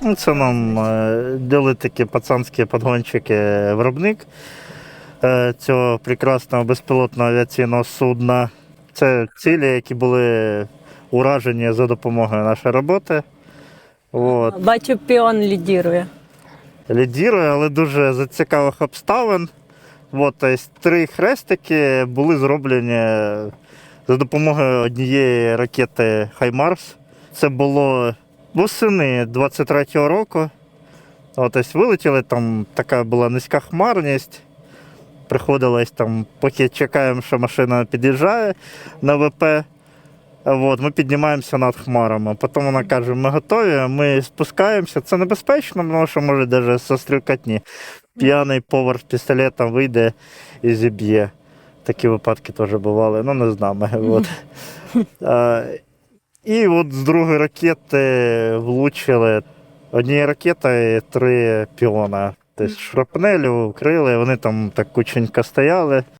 Ну, Це нам е, дали такі пацанські подгончики виробник е, цього прекрасного безпілотного авіаційного судна. Це цілі, які були уражені за допомогою нашої роботи. От. Бачу, піон лідірує. Лідірує, але дуже за цікавих обставин. От, тобто, три хрестики були зроблені за допомогою однієї ракети Хаймарс. Це було восени 23-го року. От, тобто, вилетіли, там така була низька хмарність. Приходилось там, поки чекаємо, що машина під'їжджає на ВП. От, ми піднімаємося над хмарами. Потім вона каже, ми готові, ми спускаємося. Це небезпечно, тому що може навіть со стрілкатні. П'яний повар з пістолетом вийде і зіб'є. Такі випадки теж бували, ну не з нами. От. І от з другої ракети влучили однією ракетою три піона. Тобто шрапнелю вкрили, вони там так кученько стояли.